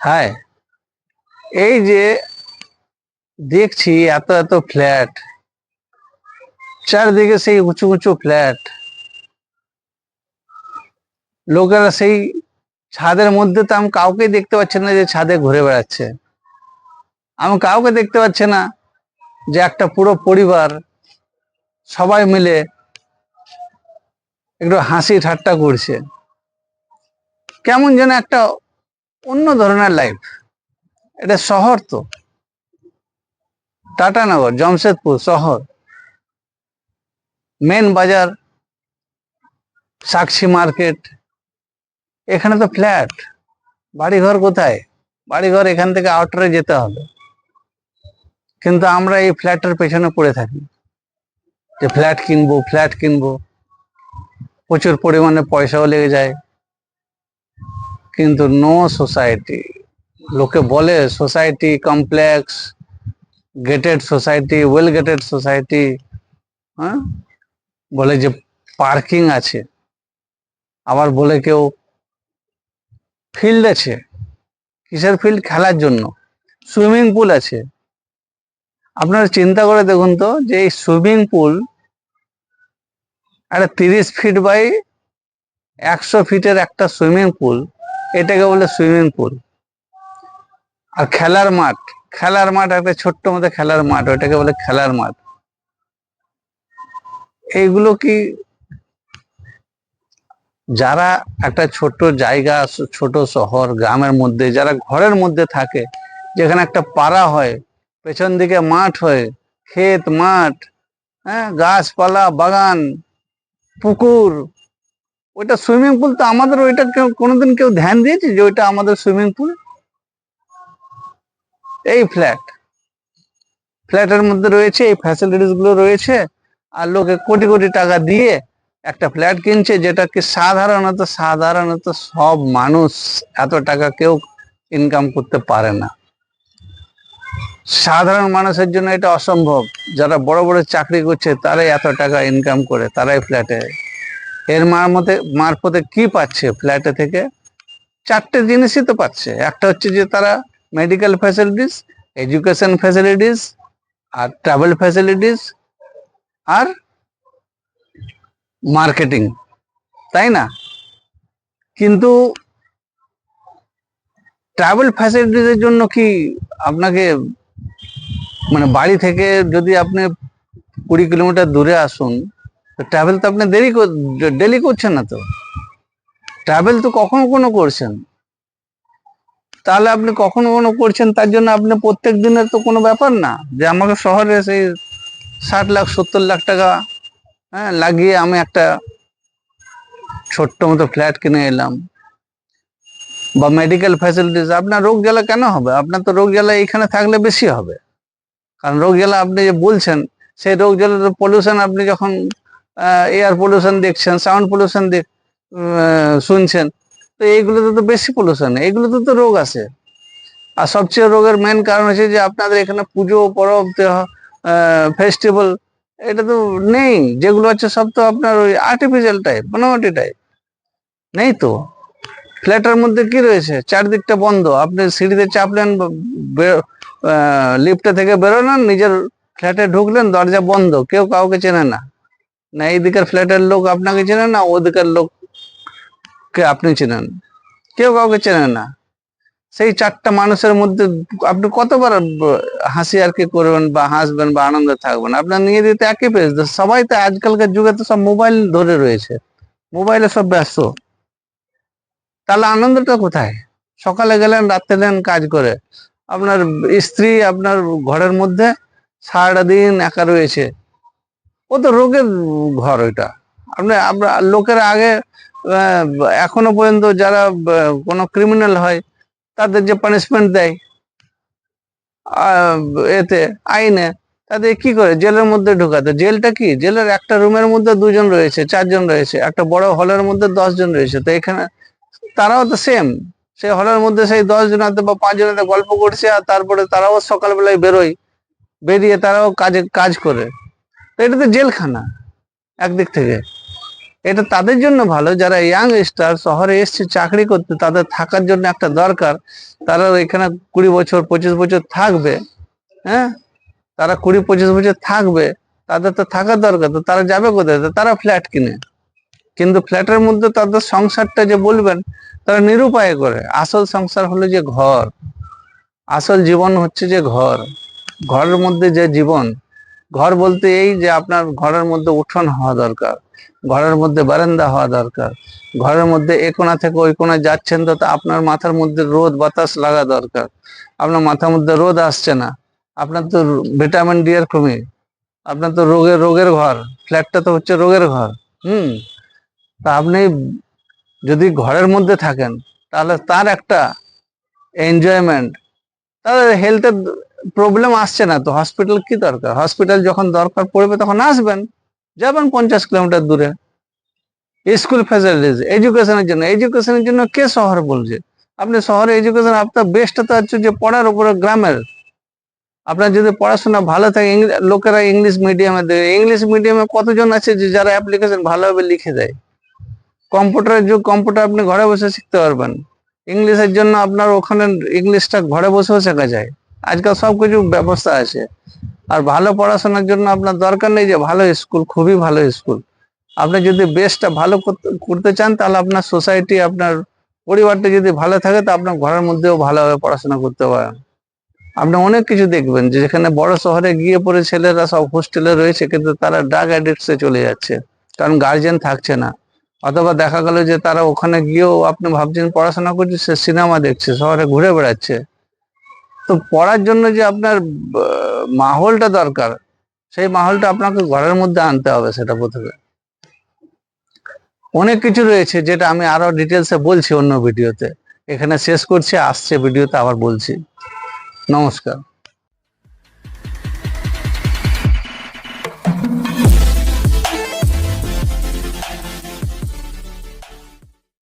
High এই যে দেখছি এত এত ফ্ল্যাট চারদিকে সেই উঁচু উঁচু ফ্ল্যাট লোকেরা সেই ছাদের মধ্যে তো আমি কাউকে দেখতে পাচ্ছি না যে ছাদে ঘুরে বেড়াচ্ছে। আমি কাউকে দেখতে পাচ্ছি না যে একটা পুরো পরিবার সবাই মিলে একটু হাসি ঠাট্টা করছে। কেমন যেন একটা অন্য ধরনের লাইফ এটা শহর তো। টাটানগর জমশেদপুর শহর। মেন বাজার সাক্ষী মার্কেট। এখানে তো ফ্ল্যাট বাড়িঘর কোথায়? বাড়িঘর এখান থেকে আউটারে যেতে হবে। কিন্তু আমরা এই ফ্ল্যাটের পেছনে পড়ে থাকি। যে ফ্ল্যাট কিনবো ফ্ল্যাট কিনবো। প্রচুর পরিমাণে পয়সাও লেগে যায়। কিন্তু নো সোসাইটি লোকে বলে society complex gated society well gated society হ্যাঁ? বলে যে পার্কিং আছে। আবার বলে কেউ ফিল্ড আছে। কিসের ফিল্ড খেলার জন্য। সুইমিং পুল আছে। আপনারা চিন্তা করে দেখুন তো যে এই সুইমিং পুল একটা তিরিশ ফিট বাই একশো ফিটের একটা সুইমিং পুল এটাকে বলে সুইমিং পুল। আর খেলার মাঠ খেলার মাঠ একটা ছোট্ট মতো খেলার মাঠ, ওটাকে বলে খেলার মাঠ। এইগুলো কি যারা একটা ছোট জায়গা, ছোট শহর, গ্রামের মধ্যে, যারা ঘরের মধ্যে থাকে, যেখানে একটা পাড়া হয়, পেছন দিকে মাঠ হয়, ক্ষেত, মাঠ হ্যাঁ গাছপালা, বাগান, পুকুর ওইটা সুইমিং পুল তো আমাদের ওইটা কোনোদিন কেউ ধ্যান দিয়েছে যে ওইটা আমাদের সুইমিং পুল এই ফ্ল্যাট ফ্ল্যাটের মধ্যে রয়েছে, এই ফ্যাসিলিটিসগুলো রয়েছে, আর লোকে কোটি কোটি টাকা দিয়ে একটা ফ্ল্যাট কিনছে যেটাকে সাধারণত সাধারণত সব মানুষ এত টাকা কেউ ইনকাম করতে পারে না। সাধারণ মানুষের জন্য এটা অসম্ভব। যারা বড় বড় চাকরি করছে, তারাই এত টাকা ইনকাম করে, তারাই ফ্ল্যাটে এর মারমতে মারফতে কি পাচ্ছে ফ্ল্যাটে থেকে? চারটে জিনিসই তো পাচ্ছে। একটা হচ্ছে যে তারা মেডিকেল ফ্যাসিলিটিস এডুকেশন ফ্যাসিলিটিস আর ট্রাভেল ফ্যাসিলিটিস আর মার্কেটিং তাই না? কিন্তু ট্রাভেল ফ্যাসিলিটিসের জন্য কি আপনাকে মানে বাড়ি থেকে যদি আপনি কুড়ি কিলোমিটার দূরে আসুন তো ট্রাভেল তো আপনি দেরি ডেলি করছেন না তো। ট্রাভেল তো কখনো কোনো করছেন। তাহলে আপনি কখনো কোনো করছেন, তার জন্য আপনি প্রত্যেক দিনের তো কোনো ব্যাপার না। যে আমাকে শহরে সেই ষাট লাখ, সত্তর লাখ টাকা হ্যাঁ লাগিয়ে আমি একটা ছোট্ট মতো ফ্ল্যাট কিনে এলাম। বা মেডিকেল ফ্যাসিলিটিস আপনার রোগ জ্বালা কেন হবে? আপনার তো রোগ জ্বালা এখানে থাকলে বেশি হবে। কারণ রোগ জ্বালা আপনি যে বলছেন, সেই রোগ জ্বালার পলিউশন আপনি যখন এয়ার পলিউশন দেখছেন সাউন্ড পলিউশন দেখ শুনছেন। তো এইগুলোতে তো বেশি পলিউশন এইগুলোতে তো রোগ আছে। আর সবচেয়ে রোগের মেন কারণ হচ্ছে যে আপনাদের এখানে পুজো, পরব ফেস্টিভ্যাল এটা তো নেই। যেগুলো আছে সব তো আপনার ওই আর্টিফিশিয়াল টাইপ বানাওয়াটি টাইপ নেই তো? ফ্ল্যাটের মধ্যে কি রয়েছে? চারদিকটা বন্ধ। আপনি সিঁড়িতে চাপলেন লিফটে থেকে বেরোলেন, নিজের ফ্ল্যাটে ঢুকলেন, দরজা বন্ধ। কেউ কাউকে চেনে না। না, এইদিকের ফ্ল্যাটের লোক আপনাকে চেনে না, ওদিকের লোককে আপনি চেনেন? কেউ কাউকে চেনে না। সেই চারটা মানুষের মধ্যে আপনি কতবার হাসি আর কি করবেন বা হাসবেন বা আনন্দে থাকবেন? আপনার নিয়ে দিতে একই পেজ সবাই তো আজকালকার যুগে তো সব মোবাইল ধরে রয়েছে। মোবাইলে সব ব্যস্ত। তাহলে আনন্দটা কোথায়? সকালে গেলেন, রাত্রে গেলেন কাজ করে। আপনার স্ত্রী আপনার ঘরের মধ্যে সারাটা দিন একা রয়েছে। ও তো রোগের ঘর ওইটা আপনি আমরা লোকেরা আগে এখনও পর্যন্ত যারা কোনো ক্রিমিনাল হয়, তাদের যে পানিশমেন্ট দেয় এতে, আইনে তাদের কি করে? জেলের মধ্যে ঢোকাতে। জেলটা কি? জেলের একটা রুমের মধ্যে দুজন রয়েছে, চারজন রয়েছে, একটা বড় হলের মধ্যে দশ জন রয়েছে। তো এখানে, তারাও তো সেম সেই হলের মধ্যে সেই দশ জনাতে বা পাঁচ জনাতে গল্প করছে, আর তারপরে তারাও সকালবেলায় বেরোয়, বেরিয়ে তারাও কাজে, কাজ করে। এটা তো জেলখানা, একদিক থেকে। এটা তাদের জন্য ভালো, যারা ইয়াং স্টার শহরে এসছে, চাকরি করতে, তাদের থাকার জন্য একটা দরকার। তারা এখানে কুড়ি বছর, পঁচিশ বছর থাকবে হ্যাঁ? তারা কুড়ি, পঁচিশ বছর থাকবে, তাদের তো থাকার দরকার, তো তারা যাবে কোথায়? তারা ফ্ল্যাট কিনে। কিন্তু ফ্ল্যাটের মধ্যে তাদের সংসারটা যে বলবেন, তারা নিরুপায় করে। আসল সংসার হলো যে ঘর। আসল জীবন হচ্ছে যে ঘর। ঘরের মধ্যে যে জীবন ঘর বলতে এই যে আপনার ঘরের মধ্যে উঠোন হওয়া দরকার, ঘরের মধ্যে বারান্দা হওয়া দরকার, ঘরের মধ্যে এ কোণা থেকে ওই কোণায় যাচ্ছেন তা আপনার মাথার মধ্যে রোদ, বাতাস লাগা দরকার। আপনার মাথার মধ্যে রোদ আসছে না। আপনার তো ভিটামিন ডি এর কমি। আপনার তো রোগের রোগের ঘর। ফ্ল্যাটটা তো হচ্ছে রোগের ঘর। হুম? তা আপনি যদি ঘরের মধ্যে থাকেন, তাহলে তার একটা এনজয়মেন্ট তাহলে হেলথের প্রবলেম আসছে না, তো হসপিটাল কি দরকার? হসপিটাল যখন দরকার পড়বে তখন আসবেন। যাবেন পঞ্চাশ কিলোমিটার দূরে। স্কুল ফ্যাসিলিটিস এডুকেশনের জন্য। এডুকেশনের জন্য কে শহর বলছে? আপনি শহরে এডুকেশন আপনার বেস্টটা তো হচ্ছে যে পড়ার উপরে গ্রামের। আপনার যদি পড়াশোনা ভালো থাকে লোকেরা ইংলিশ মিডিয়ামে দেবে ইংলিশ মিডিয়ামে কতজন আছে যে যারা অ্যাপ্লিকেশন ভালোভাবে লিখে দেয়? কম্পিউটারের যুগ কম্পিউটার আপনি ঘরে বসে শিখতে পারবেন। ইংলিশের জন্য আপনার ওখানে ইংলিশটা ঘরে বসেও শেখা যায়। আজকাল সব কিছু ব্যবস্থা আছে। আর ভালো পড়াশোনার জন্য আপনার দরকার নেই যে ভালো স্কুল, খুবই ভালো স্কুল। আপনি যদি বেসটা ভালো করতে- চান, তাহলে আপনার সোসাইটি, আপনার পরিবারটা যদি ভালো থাকে, তো আপনার ঘরের মধ্যেও ভালোভাবে পড়াশোনা করতে পারেন। আপনি অনেক কিছু দেখবেন, যে যেখানে বড় শহরে গিয়ে পরে ছেলেরা সব হোস্টেলে রয়েছে, কিন্তু তারা ড্রাগ অ্যাডিক্টসে চলে যাচ্ছে। কারণ গার্জেন থাকছে না। অথবা দেখা গেল যে তারা ওখানে গিয়েও আপনি ভাবছেন পড়াশোনা করছে, সে সিনেমা দেখছে, শহরে ঘুরে বেড়াচ্ছে। তো পড়ার জন্য যে আপনার মাহলটা দরকার, সেই মাহলটা আপনাকে ঘরের মধ্যে আনতে হবে সেটা প্রথমে। অনেক কিছু রয়েছে যেটা আমি আরও ডিটেলসে বলছি অন্য ভিডিওতে। এখানে শেষ করছি, আসছে ভিডিওতে আবার বলছি। নমস্কার।